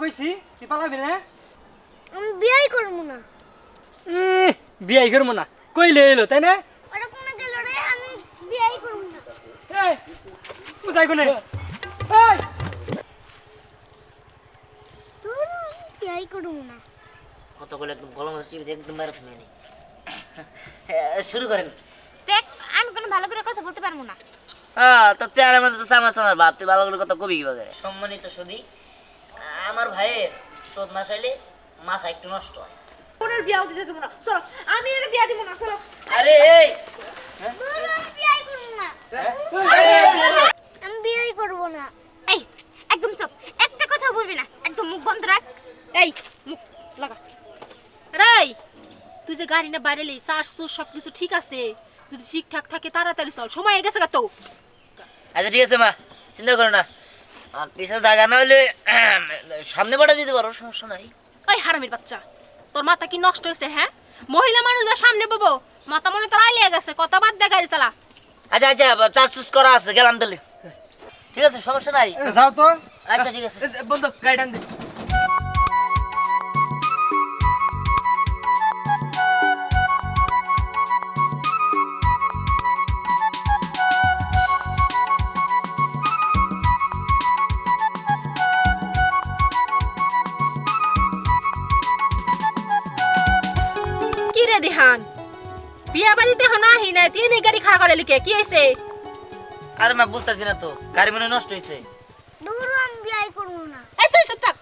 কইছি তুই পালাবি না আমি বিয়াই করব না। উম, বিয়াই করব না। কইলে এলো তাই না? ওরা কোনো গেল রে? আমি বিয়াই করব না। এই বুঝাই কোনে? এই! বিয়াই করব না। কতগুলো একদম গলা মতো চিপে একদম মেরে ফেলে নি শুরু করেন। দেখ আমি কোনো ভালো করে কথা বলতে পারব না। হ্যাঁ তো চেয়ারের মধ্যে তো সামার সামার বাপ তুই ভালো করে কথা কবি কীভাবে? সম্মানিত সুদী আমার ভাইয়ের চোদ মাস হইলে মাথা একটু নষ্ট হয়। ওনার বিয়াও দিতে দেবো না। চলো আমি এর বিয়া দিব না চলো। আরে এই! আমি বিয়াই করব না। আমি বিয়াই করব না। এই একদম চুপ। একটা কথা বলবি না একদম মুখ বন্ধ রাখ। এই মুখ লাগা। রাই তুই যে গাড়ি না বাইরে এলি চার্জ তোর সব কিছু ঠিক আছে? যদি ঠিকঠাক থাকে তাড়াতাড়ি চল। সময় হয়ে গেছে গা তো। আচ্ছা ঠিক আছে মা চিন্তা করো না। আর পিছনে জায়গা না হলে সামনে বাড়া দিতে পারো সমস্যা নাই। ওই হারামির বাচ্চা তোর মাথা কি নষ্ট হয়েছে হ্যাঁ? মহিলা মানুষ যা সামনে পাবো মাথা মনে তোর আইলে গেছে কথা বাদ দে গাড়ি চালা। আচ্ছা আচ্ছা চার্জ চুজ করা আছে গেলাম তাহলে। ঠিক আছে সমস্যা নাই। যাও তো। আচ্ছা ঠিক আছে। বন্ধু গাড়ি টান দে। রে দিহান। বিয়া বাড়িতে হনা আহি নাই তুই এই গাড়ি খাড়া করে লিখে কি হয়েছে আরে মা বুঝতেছি না তো গাড়ি মনে নষ্ট হয়েছে ধুর, আমি বিয়াই করব না। এই তুই চুপ থাক।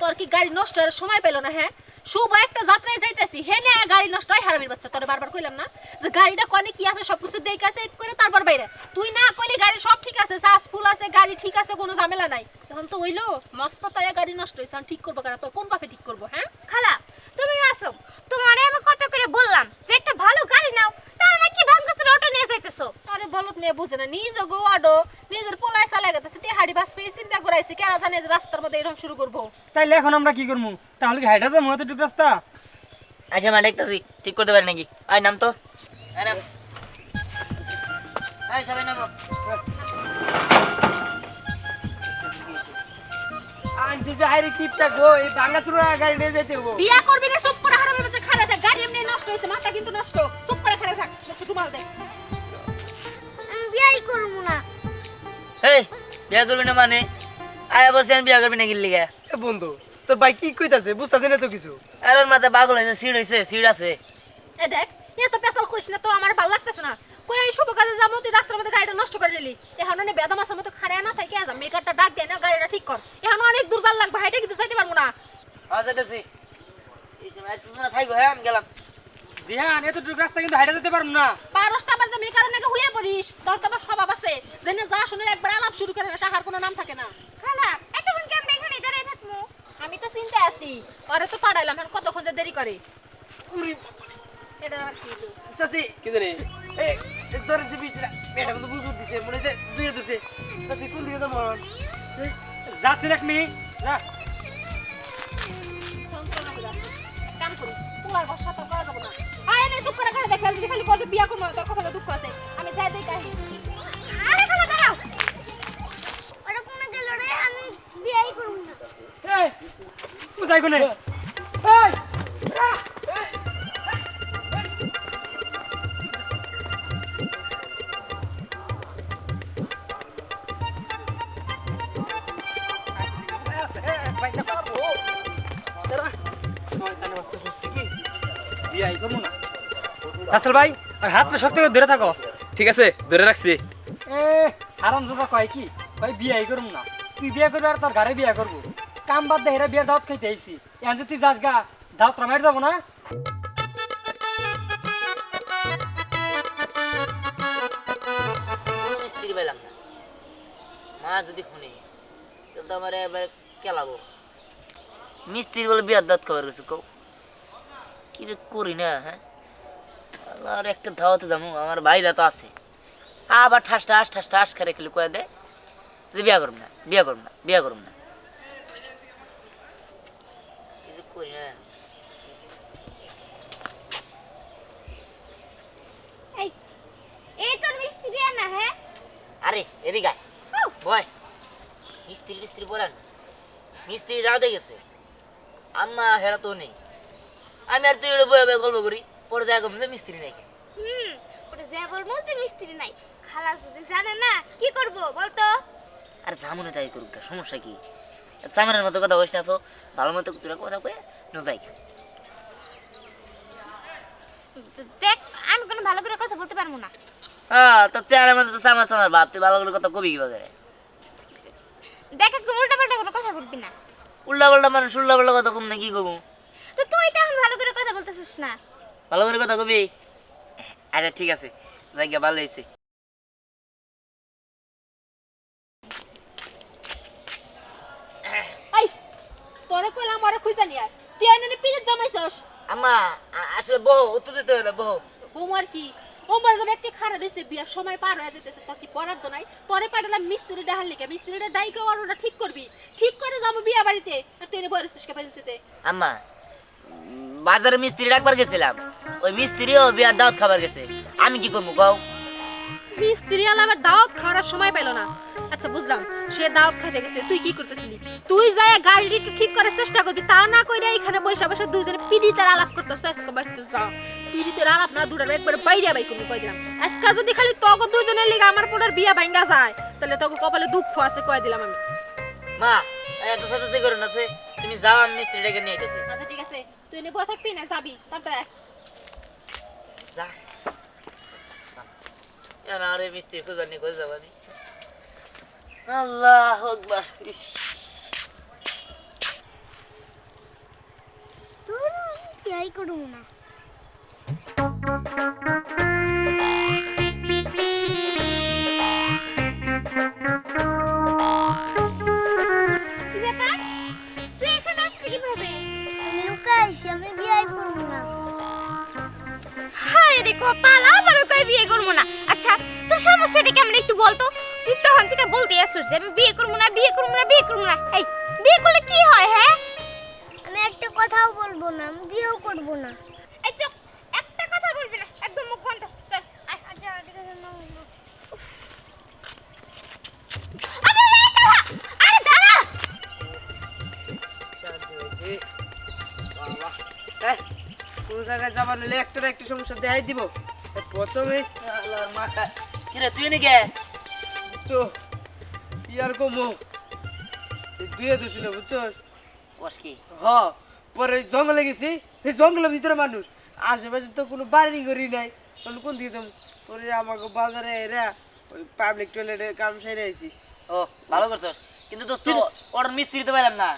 তোর কি গাড়ি নষ্ট হওয়ার সময় পেল না হ্যাঁ? শুভ একটা যাত্রায় যাইতেছি হে না গাড়ি নষ্ট হয় হারামির বাচ্চা তোর বারবার কইলাম না। যে গাড়িটা কনে কি আছে সবকিছু দেখে আছে করে তারপর বাইরে। তুই না কইলি গাড়ি সব ঠিক আছে সাস ফুল আছে গাড়ি ঠিক আছে কোনো ঝামেলা নাই। তখন তো হইল মসপাতায় গাড়ি নষ্ট হয়েছে আমি ঠিক করব কেন? তোর কোন বাপে ঠিক করব হ্যাঁ? খালা তুমি আসো তোমারে আমি কত করে বললাম যে একটা ভালো গাড়ি নাও তা না কি ভাঙ্গা অটো নিয়ে যাইতেছো মেয়ে বুঝে না নিজ গো আডো নিজের পোলায় চালা গেছে টেহাড়ি বাস পেয়ে চিন্তা করাইছে কেন জানে যে রাস্তার মধ্যে এরকম শুরু করব। তাইলে এখন আমরা কি করব তাহলে কি হাইটা যাব এতটুকু রাস্তা? আচ্ছা মা দেখতেছি। ঠিক করতে পারি নাকি? আয় নাম তো। নাম। আয় সবাই নামো। কিপটা গো এই ভাঙা চুরা গাড়ি নিয়ে যেতে বিয়া করবি না চুপ করে খাড়া থাক গাড়ি এমনি নষ্ট হয়েছে মাথা কিন্তু নষ্ট। চুপ করে খাড়া থাক একটু মাল দেখ বিয়াই করব না। এই বিয়া করবি না মানে? আয় বসে আমি বিয়া করবি না গিল্লি গা এ বন্ধু তোর ভাই কি কইতাছে বুঝতাছে না তো কিছু। আর ওর মাথায় পাগল হয়েছে সিট হয়েছে সিট আছে। এ দেখ এ তো পেশাল করিস না তো আমার ভালো লাগতেছে না। কই এই শুভ কাজে যাব তুই রাস্তার মধ্যে গাড়িটা নষ্ট করে দিলি। এখন অনেক বেদা মাসের মতো খাড়া না থাকে যা মেকারটা ডাক দেয় না গাড়িটা ঠিক কর। এখন অনেক দূর যাল লাগবে হাইটা কিন্তু চাইতে পারব না। আচ্ছা যেতেছি এই সময় একটু না থাকব হ্যাঁ আমি গেলাম। দিহান এতটুকু রাস্তা কিন্তু হাইটা যেতে পারব না। পারসটা আমার যে মেকারের নাকি হইয়া পড়িস। তোর তো আবার স্বভাব আছে জেনে যা শুনে একবার আলাপ শুরু করে না সাহার কোনো নাম থাকে না। খালা এতক্ষণ কি আমরা এখানে দাঁড়িয়ে থাকব আমি তো চিন্তায় আছি ওরে তো পাঠাইলাম এখন কতক্ষণ যে দেরি করে। এটা আবার কি? চাচি কি জানি? এই তোর যে বিচরা মেয়েটা কিন্তু বুঝুর দিছে মনে হচ্ছে দুয়ে দিছে চাচি কোন দিকে যাব? যাচ্ছি এক মিনিট করে খালি বলবে বিয়া করব তোর কথাটা দুঃখ আছে। আমি যাই দেখে আসি। আরে খালা দাঁড়াও ওরা কোনো গেল রে আমি বিয়াই করব না এই বুঝাই কোনে এই আসল ভাই আর হাতটা শক্ত করে ধরে থাকো। ঠিক আছে ধরে রাখছি। এ আরাম জোবা কয় কি? ভাই বিয়াই করুম না। তুই বিয়া করবি আর তোর ঘরে বিয়া করব। কাম বাদ দে হেরা বিয়ার দাওয়াত খাইতে আইছি। এখন যদি তুই যাস গা দাওয়াত রামাইট যাব না? পেলাম মা যদি শুনে তাহলে তো আমার এবার কেলাবো। মিস্ত্রি বলে বিয়ার দাঁত খাবার গেছে কও। কি যে করি না হ্যাঁ? আর একটা ধাওয়াতে যাব আমার ভাইরা তো আছে। আবার ঠাস ঠাস ঠাস ঠাস খেলে খেলে কয়ে দেয় যে বিয়া করব না বিয়া করব না বিয়া করব না। করি আরে এদিকে বয় মিস্ত্রি টিস্ত্রি বলেন মিস্ত্রি যাওয়াতে গেছে। আম্মা হেরা তো নেই। আমি আর তুই বয়ে গল্প করি। পরে যা মিস্ত্রি নাই। হুম ওটা যা বলব যে মিস্ত্রি নাই। খালা যদি জানে না কি করব বলতো? আর জামুনে তাই করুক সমস্যা কি? সামনের মতো কথা বসে আছো ভালো মতো তোরা কথা কয়ে ন যাই দেখ আমি কোনো ভালো করে কথা বলতে পারব না। হ্যাঁ তো চেয়ারের মধ্যে তো সামার সামার বাপ তুই ভালো করে কথা কবি কীভাবে? দেখ একদম উল্টা পাল্টা কোনো কথা বলবি না। উল্লা পাল্টা মানুষ উল্লা পাল্টা কথা কম না কি কবু? তো তুই তো ভালো করে কথা বলতেছিস না। ভালো করে কথা কবি? আচ্ছা ঠিক আছে। জায়গা ভালো হয়েছে এই তোরে কইলাম আরে খুঁজা নিয়ে তুই এনে পিরিত জমাইছস। আম্মা আসলে বহু না বহু কি? ব্যক্তি খারাপ বিয়ার সময় পার হয়ে যেতেছে তোর কি বরাদ্দ নাই। পাঠালাম মিস্ত্রি ডাহার লিখে মিস্ত্রিটা আর ওটা ঠিক করবি। ঠিক করে যাব বিয়া বাড়িতে। আর তুই এনে বয়সিস কে বাড়িতে আম্মা বাজারে মিস্ত্রি রাখবার গেছিলাম। ওই মিস্ত্রিও বিয়ার দাওয়াত খাবার গেছে। আমি কি করব কও? মিস্ত্রি দাওয়াত খাওয়ার সময় পেল না। আচ্ছা বুঝলাম। সে দাওয়াত খাইতে গেছে। তুই কি করতেছিলি? তুই গাড়ি একটু ঠিক করার চেষ্টা করবি তা না কইরা এখানে বসে বসে দুইজনে আলাপ করতেছ। আজকে বাড়িতে যা পিড়িতের আলাপ না দুটার একবার বাইরে বাই করবি কই দিলাম। আজকে যদি খালি তগো দুজনের লিগে আমার পোড়ার বিয়া ভাঙ্গা যায় তাহলে তগো কপালে দুঃখ আছে কই দিলাম আমি। মা এত সাথে করো না তুমি যাও আমি মিস্ত্রিটাকে নিয়ে আছে তুই এনে বসে থাকবি না যাবি তারপরে যা। আরে মিস্ত্রি খুঁজে নিয়ে কোথায় যাব আমি। আল্লাহ আকবার। বিয়াই করব না। বলতো? তুই তখন থেকে বলতে আসছিস যে আমি বিয়ে করব না, বিয়ে করব না, বিয়ে করব না। এই, বিয়ে করলে কি হয়, হ্যাঁ? আমি একটা কথাও বলব না, আমি বিয়েও করব না। এই চুপ, একটা কথা বলবি না, একদম মুখ বন্ধ। চল, আয়! আরে, দাঁড়া! কোন জায়গায় যাবার নিলে একটা না একটা সমস্যা দেখাই দিব প্রথমে আল্লাহর মাথা কিরে তুই নাকি তো ইয়ার কমো। দুয়ে দুছিল বুঝছ কস কি? হ পরে জঙ্গলে গেছি সেই জঙ্গলের ভিতরে মানুষ। আশেপাশে তো কোনো বাড়ি করি নাই। তাহলে কোন দিকে? পরে আমাকে বাজারে এরা ওই পাবলিক টয়লেটে কাম সেরে আইছি। ও ভালো করছস। কিন্তু দোস্ত ওর মিস্ত্রি তো পাইলাম না।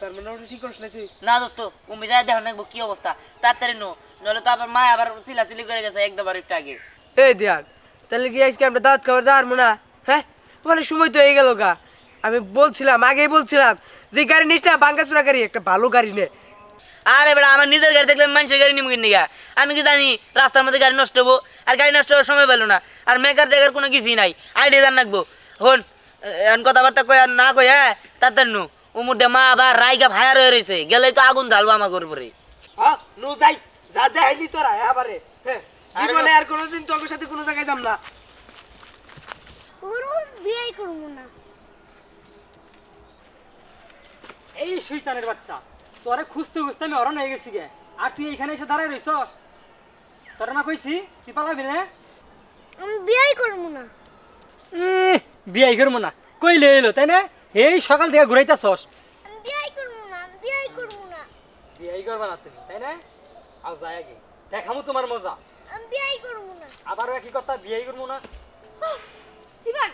তার মানে ওটা ঠিক করিস না তুই? না দোস্ত উমি যায় দেখো নাকবো কি অবস্থা। তাড়াতাড়ি নো নলে তো আবার মা আবার চিলাচিলি করে গেছে একদম আর একটু আগে। এই দেখ তাহলে কি আজকে আমরা দাঁত খাবার যাওয়ার না? হ্যাঁ? মানে সময় তো হয়ে গেল গা। আমি বলছিলাম আগেই বলছিলাম যে গাড়ি নিস না বাঙ্গাচুরা গাড়ি একটা ভালো গাড়ি নে। আরে বেটা আমার নিজের গাড়ি দেখলে মানুষের গাড়ি নিমুখ নিগা আমি কি জানি রাস্তার মধ্যে গাড়ি নষ্ট হব আর গাড়ি নষ্ট হওয়ার সময় পেল না। আর মেকার দেখার কোনো কিছুই নাই আইডিয়া জান রাখব হন এখন কথাবার্তা কই আর না কই হ্যাঁ তার নু উমুর দে মা আবার রাইগা ভায়ার হয়ে রয়েছে গেলেই তো আগুন ঢালবো আমার উপরে। নো যাই যা দেখাইলি তোরা হ্যাঁ জীবনে আর কোনোদিন তোর সাথে কোনো জায়গায় যাম না। বিয়াই করব না। এই শৈতানের বাচ্চা তোরে খুঁজতে খুঁজতে আমি অরণ হয়ে গেছি গে। আর তুই এখানে এসে দাঁড়ায় রইছস? তোর না কইছি তুই পালাবি না। আমি বিয়াই করব না। বিয়াই করব না। কইলে এলো তাই না? এই সকাল থেকে ঘুরাইতেছস। আমি বিয়াই করব না আমি বিয়াই করব না। বিয়াই করবা না তুমি তাই না? আও যাই আগে। দেখামো তোমার মজা। আমি বিয়াই করব না। আবারও একই কথা বিয়াই করব না জীবন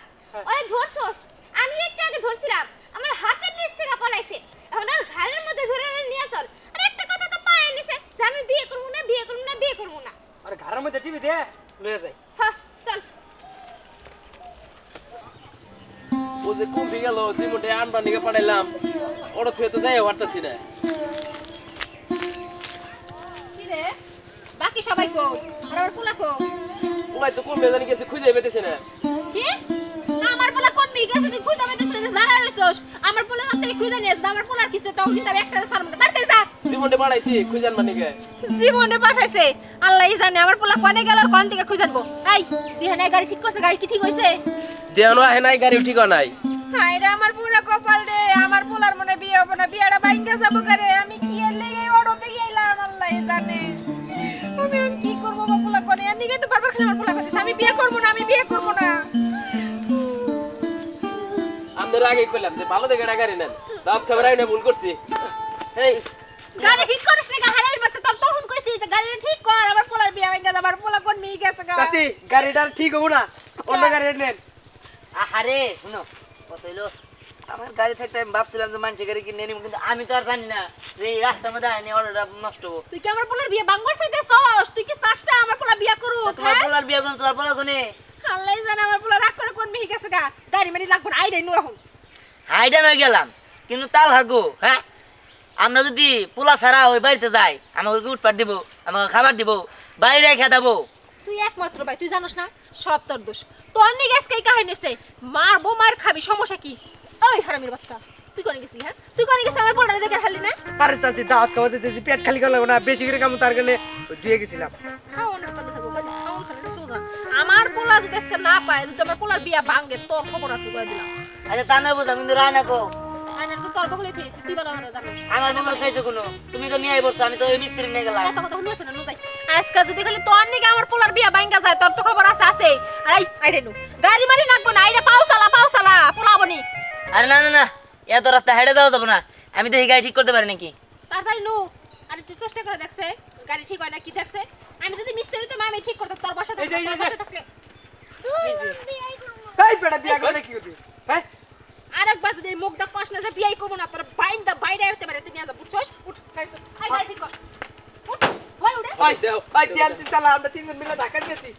ওই ধরছস আমি একটু আগে ধরছিলাম আমার হাতের নিচ থেকে পলাইছে এখন আর ঘাড়ের মধ্যে ধরে এনে নিয়ে চল আর একটা কথা তো পায়ে নিছে যে আমি বিয়ে করব না বিয়ে করব না বিয়ে করব না আর ঘরের মধ্যে টিভি দে লয়ে যাই হ্যাঁ চল দিকে গেল জীবনটা আনবার নিকে পাঠাইলাম। ওটা থুয়ে তো যাই পারতাছি না। কি বাকি সবাই কই? আর আমার পোলা কই? ওলাই তো কোন বেজানি গেছে খুঁজে পেতেছে না। কি? আমার পোলা কোন মিগে গেছে তুই খুঁজে পাইতেছিস না? দাঁড়ায় রইছস। আমার পোলা রাতে খুঁজে নিয়ে আমার পোলার কিছু তাও কিন্তু আমি একটা সার মধ্যে বাড়তে যা। জীবনটা পাঠাইছি খুঁজে আনবার নিকে। জীবনে পাঠাইছে। আল্লাহই জানে আমার পোলা কোনে গেল আর কোন থেকে খুঁজে আনব। এই দিহানে গাড়ি ঠিক করছে গাড়ি কি ঠিক হইছে? দেহানো আহে নাই গাড়ি ঠিক নাই। হায় রে আমার পুরা কপাল রে আমার পোলার মনে বিয়ে হবে না যাব করে আমি কি এর লেগে অটোতে গেলাম আল্লাহ জানে। আমি কি করব বা পোলা করে আর নিগে তো বারবার আমার পোলা করতেছে আমি বিয়ে করব না আমি বিয়ে করব না। আমাদের আগে কইলাম যে ভালো দেখে গাড়ি নেন দাঁত খাবার আইনা ভুল করছি। এই গাড়ি ঠিক করিস না হারামির বাচ্চা তোর তখন কইছি যে গাড়িটা ঠিক কর আমার পোলার বিয়ে হয়ে গেছে আমার পোলা কোন মেয়ে গেছে গা। চাচি গাড়িটা ঠিক হব না অন্য গাড়ি নেন। আহারে শুনো হইল আমার গাড়ি থাকতে আমি ভাবছিলাম যে মানুষের গাড়ি কিনে নিব কিন্তু আমি তো আর জানি না যে এই রাস্তার মধ্যে আইনি অর্ডারটা নষ্ট হব। তুই কি আমার পোলার বিয়ে বাঙ্গর চাইতেছস? তুই কি চাস না আমার পোলা বিয়ে করুক তোমার হ্যাঁ? পোলার বিয়ে করুন তোমার পোলা কোনে? আল্লাহ জানে আমার পোলা রাগ করে কোন মেয়ে গেছে গা। গাড়ি মারি লাগবো না আইডাই নু এখন হাইডা নয় গেলাম কিন্তু তাল হাগো হ্যাঁ? আমরা যদি পোলা ছাড়া ওই বাড়িতে যাই আমাকে উৎপাট দিব আমাকে খাবার দিব বাইরে খেয়ে দেবো। তুই একমাত্র ভাই তুই জানোস না? সব তোর দোষ। তোর নিয়ে গেছে এই কাহিনী হচ্ছে মারবো মার খাবি সমস্যা কি? ওই হারামির বাচ্চা। তুই কোনে গেছিস হ্যাঁ? তুই কোনে গেছিস আমার পোলারে দেখে খালি না? আরে চাচি দাঁত খাওয়াতে দিয়েছি পেট খালি করলাম না বেশি করে কাম তার কারণে ধুয়ে গেছিলাম। হ্যাঁ অনেক কথা থাকব বলি আমার পোলা যদি আজকে না পায় যদি আমার পোলার বিয়া ভাঙ্গে তোর খবর আছে করে দিলাম। আচ্ছা তা না বুঝলাম কিন্তু রায় না কো বলা আমার মনে খাইছো কোনো। তুমি তো নিয়ে বলছো আমি তো ওই মিস্ত্রি নিয়ে গেলাম। এত কথা হলো না নুজাই আজকে যদি খালি তোর নিকে আমার পোলার বিয়া ভাঙ্গা যায় তোর তো খবর আছে আছে আর আই আইরে নু গাড়ি মারি নাকবো না আইরে পাও চালা পাও চালা পোলাবো নি। আরে না না না এত রাস্তা হেঁটে যাওয়া যাব না। আমি দেখি গাড়ি ঠিক করতে পারি নাকি? তাড়াতাড়ি নু আর একটু চেষ্টা করে দেখছে গাড়ি ঠিক হয় না কি দেখছে। আমি যদি মিস্ত্রি তো আমি ঠিক করতাম তোর বাসা থাকলে তোর বাসা থাকলে এই বেটা বিয়া করে কি করবি? হ্যাঁ? আরেকবার যদি এই মুখটা কষ্ট না যে বিয়াই করব না তোর বাইন্দা বাইরে আসতে পারে তুই নিয়ে যা বুঝছস? উঠ গাড়ি তো ঠিক কর। হয় দেও ওই তেল তুই চালা আমরা তিনজন মিলে ঢাকা দিয়েছি।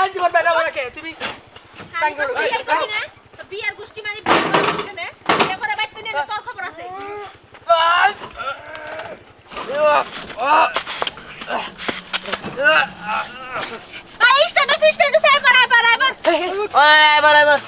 এই জীবন বেটা ওরাকে তুমি? আমি তো বিয়াই করবি না। তো বিয়ার গোষ্ঠী মানে বিয়ে করে বসে নে বিয়ে করে বাইতে নিয়ে তোর খবর আছে। আই স্ট্যান্ড আছে স্ট্যান্ড আছে এবার এবার এবার। ওই এবার এবার।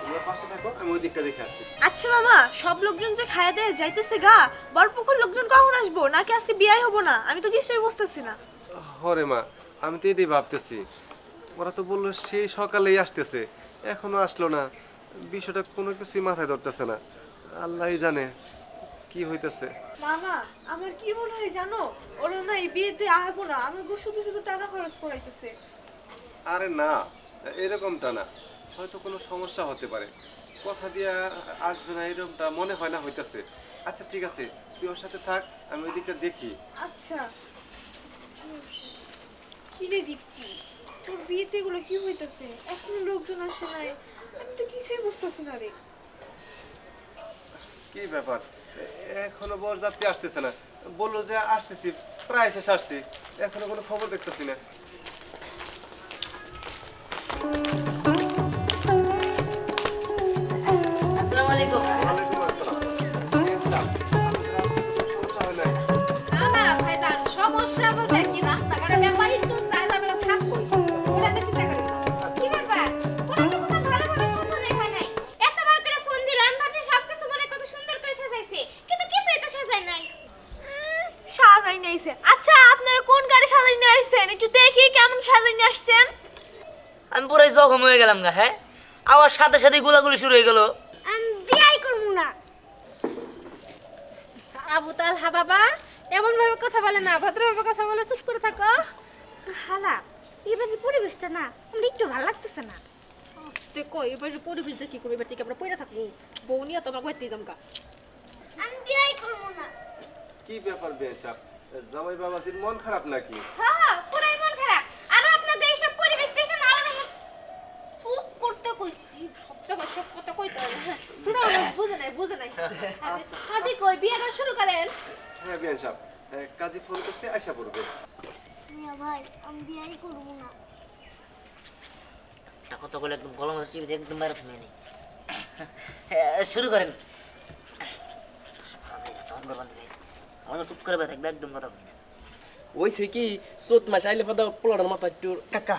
তোমরা পাশে থাকো আমি ওই দিকটা দেখে আসি। আচ্ছা মামা সব লোকজন যে খায়া দেয় যাইতেছে গা বরপক্ষের লোকজন কখন আসব? নাকি আজকে বিয়াই হব না? আমি তো কিছুই বুঝতেছি না। হরে মা আমি তো এটাই ভাবতেছি। ওরা তো বলল সেই সকালেই আসতেছে এখনও আসলো না। বিষয়টা কোনো কিছুই মাথায় ধরতেছে না। আল্লাহই জানে কি হইতেছে। মামা আমার কি মনে হয় জানো? ওরা না এই বিয়েতে আসব না আমাকে শুধু শুধু টাকা খরচ করাইতেছে। আরে না এরকমটা না। হয়তো কোনো সমস্যা হতে পারে। কথা দিয়ে আসবে না এরকমটা মনে হয় না হইতেছে। আচ্ছা ঠিক আছে তুই ওর সাথে থাক আমি ওই দিকটা দেখি। আচ্ছা। কি রে দীপ্তি? তোর বিয়েতে এগুলো কি হইতেছে? এখনও লোকজন আসে নাই। আমি তো কিছুই বুঝতেছি না রে। কি ব্যাপার? এখনও বর যাত্রী আসতেছে না। বলল যে আসতেছি প্রায় শেষ আসছি। এখনও কোনো খবর দেখতেছি না। সাথে সাথে গোলাগুলি শুরু হয়ে গেল। আমি বিয়াই করব না। আবু তাল হা বাবা এমন ভাবে কথা বলে না ভদ্রভাবে কথা বলে চুপ করে থাকো। হালা এবারের পরিবেশটা না আমার একটু ভালো লাগতেছে না। এবার পরিবেশ দেখি করবে? এবার থেকে আমরা পয়রা থাকব। বউ নিয়ে তোমার আমি বিয়াই করব না। কি ব্যাপার বেশ জামাই বাবাজির মন খারাপ নাকি? হ্যাঁ হ্যাঁ পুরাই মন খারাপ আর আপনাদের এইসব পরিবেশ দেখে না আলাদা মন- চুপ করতে সব কথা কইতে হবে হ্যাঁ শুনো বুঝে নাই বুঝে নাই কাজে কই বিয়েটা শুরু করেন হ্যাঁ বিয়ান সাহেব কাজী ফোন করতে আশা পড়বে ভাই আমি বিয়াই করব না কথা একদম গলা মতো চিপে একদম বাইরে থেমে নেই শুরু করেন আমাদের চুপ করে থাকবে একদম কথা বলি ওই সে কি চোদ্দ মাস আইলে পাতা পোলার মাথা একটু কাকা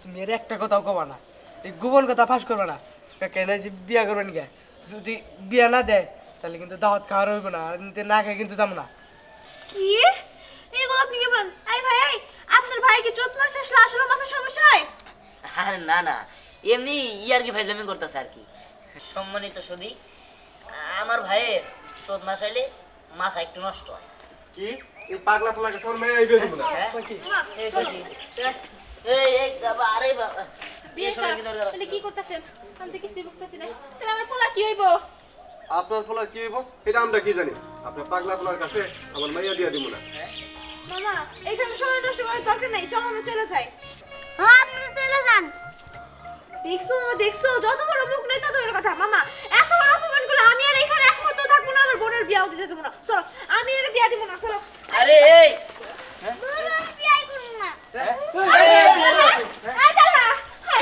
তুমি এর একটা কথাও কবা না এই গোপন কথা ফাঁস করবে না কাকা বিয়া করবেন গে? যদি বিয়া না দেয় তাহলে কিন্তু দাওয়াত খাওয়ার হইব না আর না খেয়ে কিন্তু যাব না। কি? এগুলো আপনি কি বলেন? এই ভাই এই আপনার ভাই কি চোদ্দ মাস আসলে? আসলে মাথার সমস্যা হয়? আরে না না এমনি ইয়ার কি ভাইজামি করতেছে আর কি। সম্মানিত সদি আমার ভাইয়ের চোদ্দ মাস হইলে মাথা একটু নষ্ট হয়। কি? এই পাগলা পোলাকে তোর মেয়ে আইবে না? হ্যাঁ? এই, এই বাবা, আরে বাবা। আপনার পোলা কি হইব এটা আমরা কি জানি আপনার পাগলা পোলার কাছে আমার মাইয়া দিয়া দিব না যত বড় মুখ নেই তত বড় কথা মামা এত আমি আর এখানে একমত থাকব না আমার বোনের বিয়াও দেবো না চলো আমি এর বিয়া দিব না চলো আরে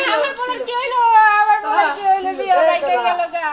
আমার বলে কি হইলো আমার বলে কি হইলো বিয়ে হয়ে গেল গা